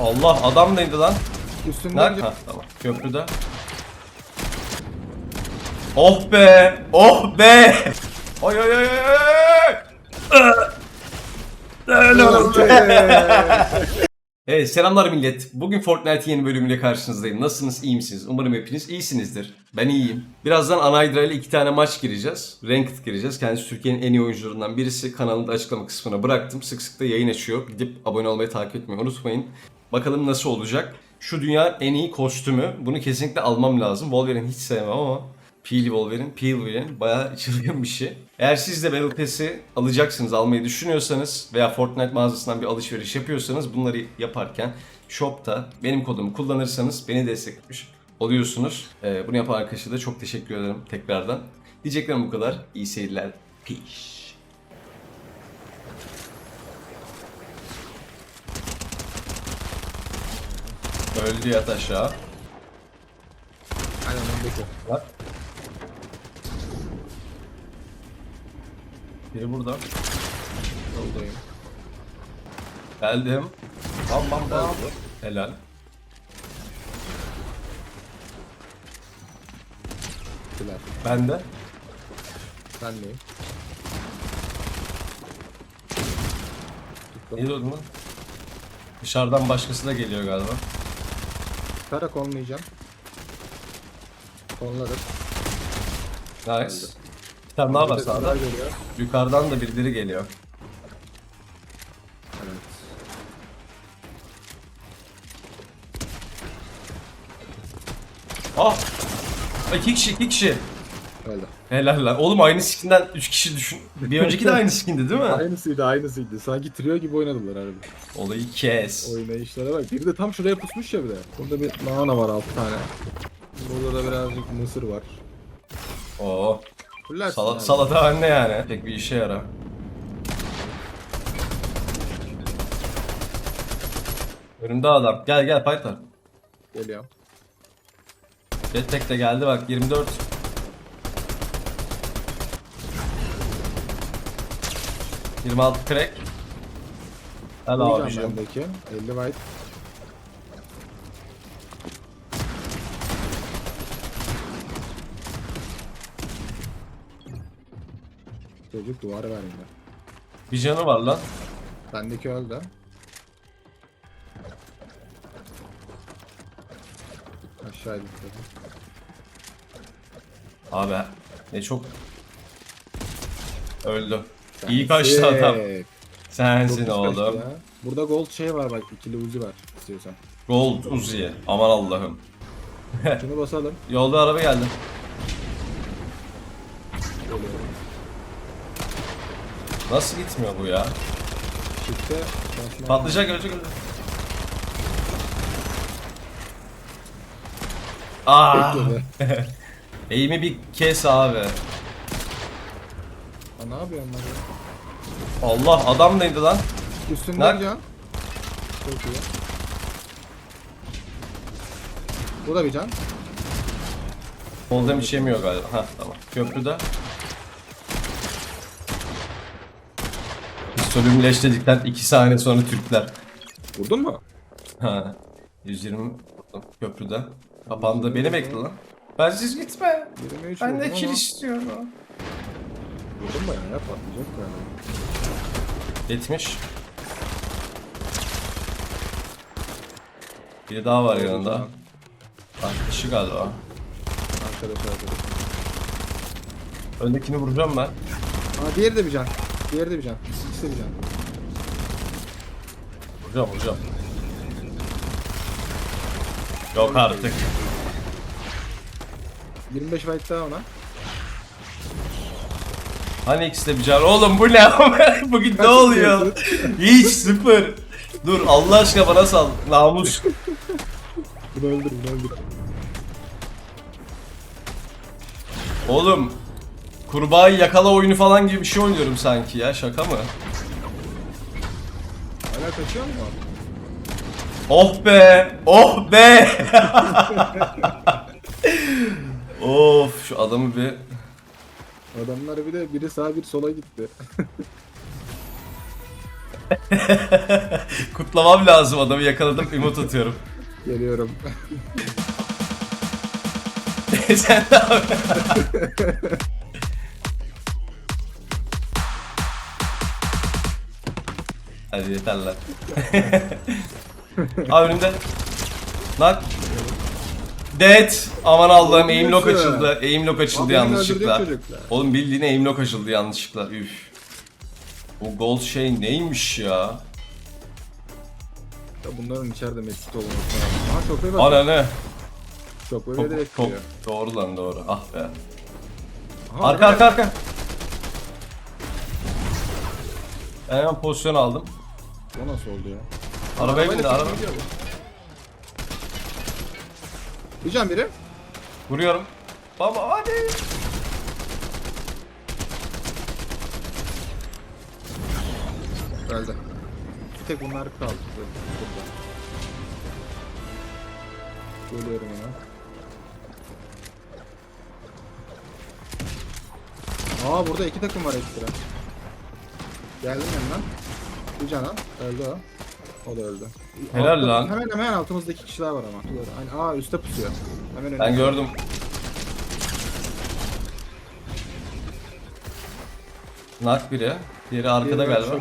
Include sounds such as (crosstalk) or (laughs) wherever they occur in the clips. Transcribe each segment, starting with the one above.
Allah adam neydi lan? Üstünde Nerede? bir Ha tamam. Köprüde. Oh be! Oh be! Oy oy oy oy oy! Evet selamlar millet. Bugün Fortnite yeni bölümüyle karşınızdayım. Nasılsınız? iyi misiniz? Umarım hepiniz iyisinizdir. Ben iyiyim. Birazdan Anaydra ile iki tane maç gireceğiz. Ranked gireceğiz. Kendisi Türkiye'nin en iyi oyuncularından birisi. Kanalında açıklama kısmına bıraktım. Sık sık da yayın açıyor. Gidip abone olmayı takip etmeyi unutmayın. Bakalım nasıl olacak. Şu dünyanın en iyi kostümü. Bunu kesinlikle almam lazım. Wolverine hiç sevmem ama Peely Wolverine, Peel Wolverine bayağı (laughs) çılgın bir şey. Eğer siz de Battle Pass'i alacaksınız, almayı düşünüyorsanız veya Fortnite mağazasından bir alışveriş yapıyorsanız bunları yaparken shop'ta benim kodumu kullanırsanız beni desteklemiş oluyorsunuz. Ee, bunu yapan arkadaşa da çok teşekkür ederim tekrardan. Diyeceklerim bu kadar. İyi seyirler. Peace. Öldü yat aşağı. Aynen öndeki. Bak. Biri burada. Yoldayım. Geldim. Bam bam bam. Helal. Güler. Ben de. Ben miyim? İyi durdun lan. Dışarıdan başkası da geliyor galiba. Karak olmayacağım. Kolladık. Nice. Bir tane daha var sağda. Yukarıdan da birileri geliyor. Evet. Ah! İki kişi, iki kişi. Öyle. Helal lan. Oğlum aynı skinden 3 kişi düşün. Bir önceki de aynı skindi değil mi? (laughs) Aynısıydı aynısıydı. Sanki trio gibi oynadılar harbi. Olayı kes. Oynayışlara bak. Biri de tam şuraya pusmuş ya bir de. Burada bir nana var 6 tane. Burada da birazcık mısır var. Oo. Fullersin Sala, abi. salata anne yani. Pek bir işe yarar. Önümde adam. Gel gel Python. Geliyor. Jetpack de geldi bak 24. Yirmi altı crack. Helal Vuracağım abicim. bendeki. 50 white. Çocuk duvar vermiyor. Bir canı var lan. Bendeki öldü. Aşağı gitti. Abi ne çok öldü. İyi kaçtı adam. Sensin kaçtı oğlum. ya. Burada gold şey var bak ikili uzi var istiyorsan. Gold Uzi. Aman Allah'ım. Şunu basalım. Yolda araba geldi. Geliyorum. Nasıl gitmiyor bu ya? Çıktı. Patlayacak ölecek ölecek. Aa, Bekledi. (laughs) eğimi bir kes abi. Aa, ne yapıyor onlar ya? Allah adam neydi lan? Üstünde bir can. Çok iyi. Bu da bir can. Soldan içemiyor galiba. Ha tamam. Köprüde. Pistolümü leşledikten 2 saniye sonra Türkler. Vurdun mu? Ha. 120 vurdum köprüde. Kapandı. Beni bekle lan. Ben siz gitme. 23 Ben de kill istiyorum. Vurdum bayağı ya patlayacak galiba. 70. Biri daha var yanında. Bak kişi galiba. Arkadaş arkadaş. Öndekini vuracağım ben. Aa diğeri de bir can. Diğeri de bir can. Can. Vuracağım vuracağım. Yok artık. 25 fight daha ona. Hani ikisi de bir. Oğlum bu ne? (laughs) Bugün ne oluyor? Hiç sıfır. Dur Allah aşkına bana sal. Namus. Bunu öldür bunu öldür. Oğlum. Kurbağayı yakala oyunu falan gibi bir şey oynuyorum sanki ya. Şaka mı? Hala kaçıyor mu? Oh be! Oh be! (laughs) of şu adamı bir Adamlar bir de biri sağa biri sola gitti. (laughs) Kutlamam lazım adamı yakaladım emote atıyorum. Geliyorum. (laughs) Sen ne abi? Hadi yeter lan. (laughs) Abi önümde. Lan. Dead. Aman Allah'ım aim lock Nasıl? açıldı. Aim lock açıldı Abi yanlışlıkla. çocuklar. Oğlum bildiğin aim lock açıldı yanlışlıkla. Üf. O gold şey neymiş ya? Ya bunların içeride medkit olması lazım. Aha çok iyi bak. Ana ne? Çok direkt çok, doğru lan doğru. Ah be. Aha, Arka bu arka arka. Ben hemen pozisyon aldım. O nasıl oldu ya? Arabaya bindi araba. kim gidiyor bu? Bir can biri. Vuruyorum. Baba hadi. Öldü. Bir tek bunlar kaldı burada. Görüyorum onu. Aa burada iki takım var ekstra. Geldim yanından. Bir can al. Öldü o. O da öldü. Helal Altta- lan. Hemen hemen altımızda iki kişiler var ama. Hani, aa üstte pusuyor. Hemen önümüzde. Ben gördüm. Nak biri. Diğeri arkada Diğeri galiba.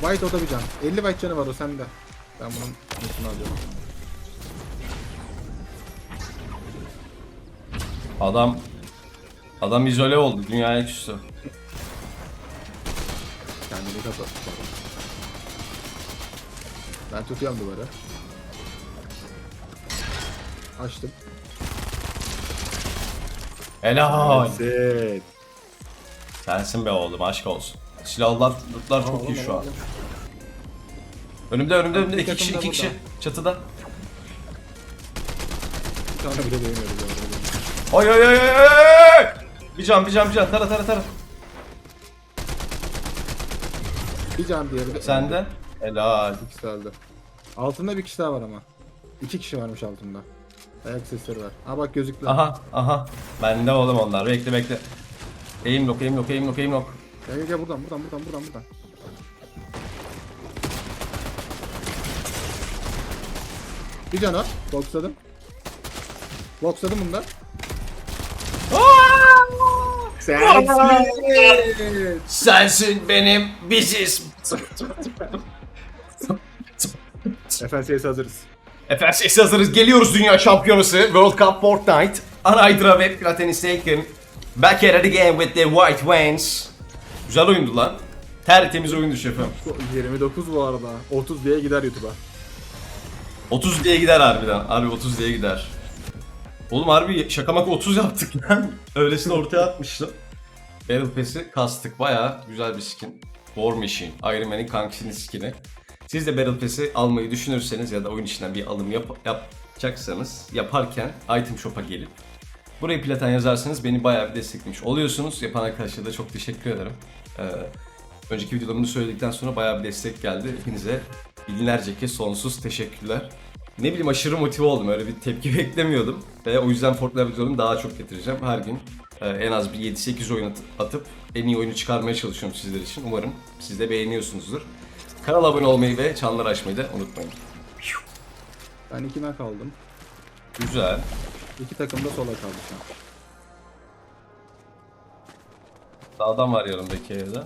White o da bir can. 50 white canı var o sende. Ben bunun notunu alıyorum. Adam Adam izole oldu. Dünyaya küstü. Kendini kapat. Ben tutuyorum duvarı. Açtım. Helal. Evet. Sensin be oğlum aşk olsun. Silahlar, lootlar çok iyi şu an. Önümde önümde önümde iki kişi iki kişi. Çatıda. Bir tane bile değmiyoruz. Oy oy oy oy oy! Bir can bir can bir can tara tara tara. Bir can diğeri de. Sende. Helal. İkisi öldü. Altında bir kişi daha var ama. İki kişi varmış altında. Ayak sesleri var. Aa bak gözüktü. Aha aha. Bende oğlum onlar. Bekle bekle. Aim lock aim lock aim lock aim lock. Gel gel gel buradan buradan buradan buradan buradan. Bir can at. Boxladım. Boxladım bunda. Sensin. Sensin benim biziz. (laughs) FNCS'e hazırız. Ses hazırız. Geliyoruz dünya şampiyonası. World Cup Fortnite. Anaydra ve Platinum Taken. Back at it again with the White Wings. Güzel oyundu lan. Tertemiz oyundu şefim. 29 bu arada. 30 diye gider YouTube'a. 30 diye gider harbiden. Harbi 30 diye gider. Oğlum harbi şaka maka 30 yaptık lan. (laughs) Öylesine ortaya atmıştım. Battle Pass'i kastık. Bayağı güzel bir skin. War Machine. Iron Man'in kankisinin skin'i. Siz de Battle Pass'i almayı düşünürseniz ya da oyun içinden bir alım yap yapacaksanız yaparken item shop'a gelip buraya platan yazarsanız beni bayağı bir desteklemiş oluyorsunuz. Yapan arkadaşlara da çok teşekkür ederim. Ee, önceki videolarımda söyledikten sonra bayağı bir destek geldi. Hepinize binlerce kez sonsuz teşekkürler. Ne bileyim aşırı motive oldum. Öyle bir tepki (laughs) beklemiyordum. Ve o yüzden Fortnite videolarını daha çok getireceğim. Her gün e, en az bir 7-8 oyun at- atıp en iyi oyunu çıkarmaya çalışıyorum sizler için. Umarım siz de beğeniyorsunuzdur. Kanala abone olmayı ve çanları açmayı da unutmayın. Ben ikime kaldım. Güzel. İki takım da sola kaldı şu an. Sağdan var yanımdaki evde.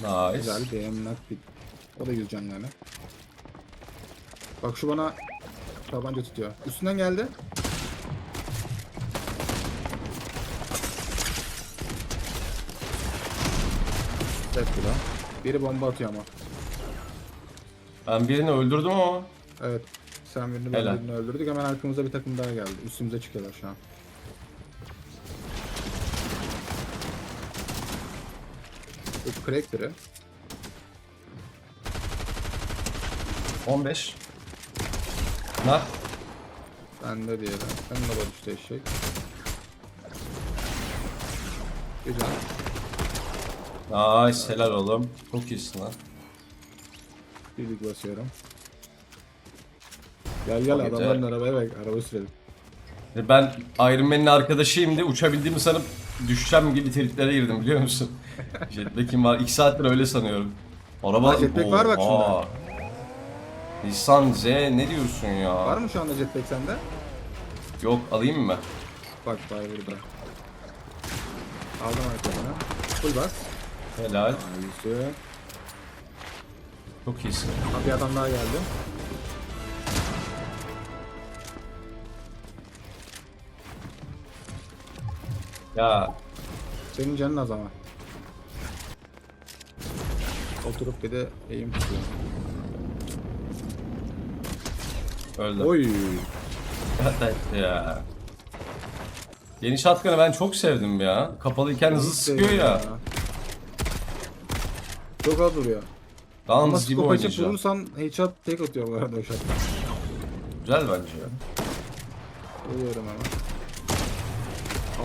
Nice. Güzel BM naktik. O da 100 can yani. Bak şu bana tabanca tutuyor. Üstünden geldi. Evet bu da. Biri bomba atıyor ama. Ben birini öldürdüm ama. Evet. Sen birini ben Helal. birini öldürdük. Hemen arkamıza bir takım daha geldi. Üstümüze çıkıyorlar şu an. Bu crack biri. 15. Nak. Bende diğeri. Ben de var işte eşek. Güzel. Nice. Helal oğlum. Çok iyisin lan. Birlik basıyorum. Gel gel Çok adamların arabaya bak. Araba sürelim. Ben Iron Man'in arkadaşıyım diye uçabildiğimi sanıp düşeceğim gibi triplere girdim biliyor musun? (laughs) Jetpack'im var. 2 saattir öyle sanıyorum. Araba... Ha, jetpack var bak Oha. Nissan Z ne diyorsun ya? Var mı şu anda jetpack sende? Yok alayım mı? Bak var burada. Aldım arkasına. Full bas. Helal. Güzel. Çok iyisin. Bir adam daha geldi. Ya Senin canın az ama. Oturup bir de eğim tutuyor. öldü. Oy. (laughs) ya. Yeni shotgun'ı ben çok sevdim ya. Kapalıyken hızlı sıkıyor ya. Çok az vuruyor. Ama gibi scope açıp oynayacağım. vurursan headshot tek atıyor bu arada o shot. Güzel bence ya. Vuruyorum ama.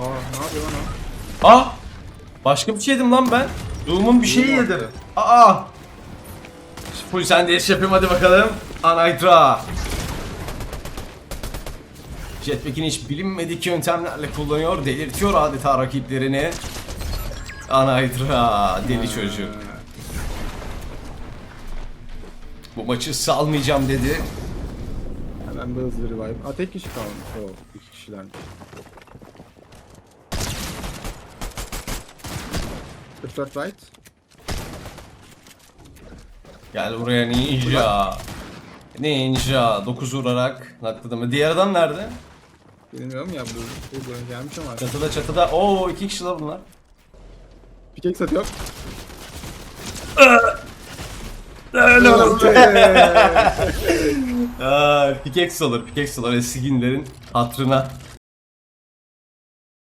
Aa ne yapıyor lan o? Ah! Başka bir şey yedim lan ben. Doom'un bir şeyi yedim. Aa! Full sen de yapayım hadi bakalım. Anaytra. Jetpack'ini hiç bilinmedik yöntemlerle kullanıyor. Delirtiyor adeta rakiplerini. Anaytra. Deli çocuk. Bu maçı salmayacağım dedi. Hemen bir hızlı revive. Aa tek kişi kalmış. O iki kişiler. Third right. Gel buraya ninja. Ninja. 9 vurarak nakladı mı? Diğer adam nerede? Bilmiyorum ya bu bu böyle gelmiş ama. Çatıda çatıda. Oo iki kişi la bunlar. Pickaxe atıyor. Öyle Eee. Aa, pickaxe olur, pickaxe olur. Eski günlerin hatrına.